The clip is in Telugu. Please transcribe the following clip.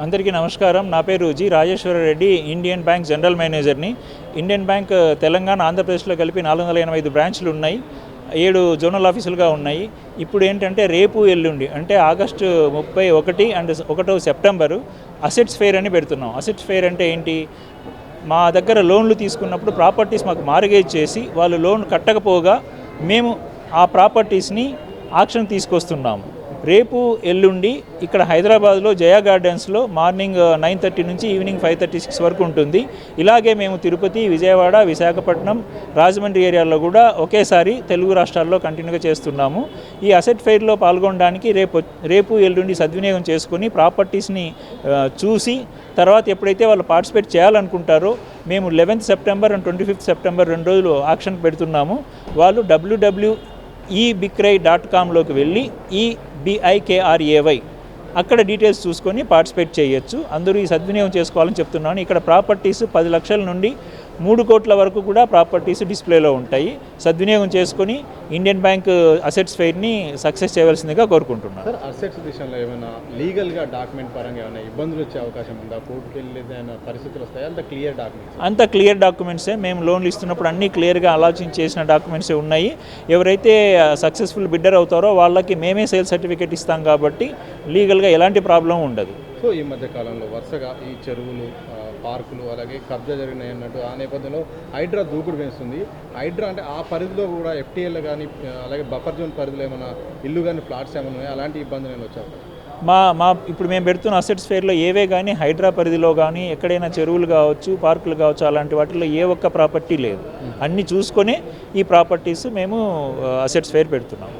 అందరికీ నమస్కారం. నా పేరు G Rajeshwara Reddy Indian bank general మేనేజర్ని. ఇండియన్ బ్యాంక్ తెలంగాణ ఆంధ్రప్రదేశ్లో కలిపి నాలుగు వందల ఎనభై ఐదు బ్రాంచ్లు ఉన్నాయి. ఏడు జోనల్ ఆఫీసులుగా ఉన్నాయి. ఇప్పుడు ఏంటంటే రేపు ఎల్లుండి అంటే ఆగస్టు ముప్పై ఒకటి అండ్ ఒకటో సెప్టెంబరు అసెట్స్ ఫెయిర్ అని పెడుతున్నాం. అసెట్స్ ఫెయిర్ అంటే ఏంటి? మా దగ్గర లోన్లు తీసుకున్నప్పుడు ప్రాపర్టీస్ మాకు మార్గేజ్ చేసి వాళ్ళు లోన్ కట్టకపోగా మేము ఆ ప్రాపర్టీస్ని ఆక్షన్ తీసుకొస్తున్నాము. రేపు ఎల్లుండి ఇక్కడ హైదరాబాద్లో జయా గార్డెన్స్లో మార్నింగ్ నైన్ థర్టీ నుంచి ఈవినింగ్ ఫైవ్ థర్టీ సిక్స్ వరకు ఉంటుంది. ఇలాగే మేము తిరుపతి విజయవాడ విశాఖపట్నం రాజమండ్రి ఏరియాలో కూడా ఒకేసారి తెలుగు రాష్ట్రాల్లో కంటిన్యూగా చేస్తున్నాము. ఈ అసెట్ ఫెయిర్లో పాల్గొనడానికి రేపు రేపు ఎల్లుండి సద్వినియోగం చేసుకొని ప్రాపర్టీస్ని చూసి తర్వాత ఎప్పుడైతే వాళ్ళు పార్టిసిపేట్ చేయాలనుకుంటారో మేము eleventh September and twenty fifth September రెండు రోజులు ఆక్షన్ పెడుతున్నాము. వాళ్ళు డబ్ల్యూడబ్ల్యూ ఈ బిక్రై డాట్ కామ్లోకి వెళ్ళి e ఈ అక్కడ డీటెయిల్స్ చూసుకొని పార్టిసిపేట్ చేయొచ్చు. అందరూ ఈ సద్వినియోగం చేసుకోవాలని చెప్తున్నాను. ఇక్కడ ప్రాపర్టీస్ పది లక్షల నుండి మూడు కోట్ల వరకు కూడా ప్రాపర్టీస్ డిస్ప్లేలో ఉంటాయి. సద్వినియోగం చేసుకొని ఇండియన్ బ్యాంక్ అసెట్స్ ఫెయిర్ని సక్సెస్ చేయవలసిందిగా కోరుకుంటున్నాను. సార్ అసెట్స్ విషయంలో ఏమైనా లీగల్గా డాక్యుమెంట్ పరంగా ఏమైనా ఇబ్బందులు వచ్చే అవకాశం ఉందా? కోర్టుకు వెళ్ళి ఏదైనా పరిస్థితులు వస్తాయి? అంత క్లియర్ డాక్యుమెంట్స్? అంత క్లియర్ డాక్యుమెంట్సే. మేము లోన్లు ఇస్తున్నప్పుడు అన్నీ క్లియర్గా ఆలోచించి చేసిన డాక్యుమెంట్సే ఉన్నాయి. ఎవరైతే సక్సెస్ఫుల్ బిడ్డర్ అవుతారో వాళ్ళకి మేమే సేల్ సర్టిఫికేట్ ఇస్తాం కాబట్టి లీగల్గా ఎలాంటి ప్రాబ్లం ఉండదు. సో ఈ మధ్య కాలంలో వరుసగా ఈ చెరువులు పార్కులు అలాగే కబ్జా జరిగినాయి అన్నట్టు ఆ నేపథ్యంలో హైడ్రా దూకుడు పెంచుతుంది. హైడ్రా అంటే ఆ పరిధిలో కూడా ఎఫ్టీఎల్ కానీ అలాగే బఫర్ జోన్ పరిధిలో ఏమైనా ఇల్లు కానీ ఫ్లాట్స్ ఏమైనా ఉన్నాయా? అలాంటి ఇబ్బందులు ఏమైనా వచ్చాయి? మా మా ఇప్పుడు మేము పెడుతున్న అసెట్స్ ఫేర్లో ఏవే కానీ హైడ్రా పరిధిలో కానీ ఎక్కడైనా చెరువులు కావచ్చు పార్కులు కావచ్చు అలాంటి వాటిల్లో ఏ ఒక్క ప్రాపర్టీ లేదు. అన్నీ చూసుకొనే ఈ ప్రాపర్టీస్ మేము అసెట్స్ ఫేర్ పెడుతున్నాం.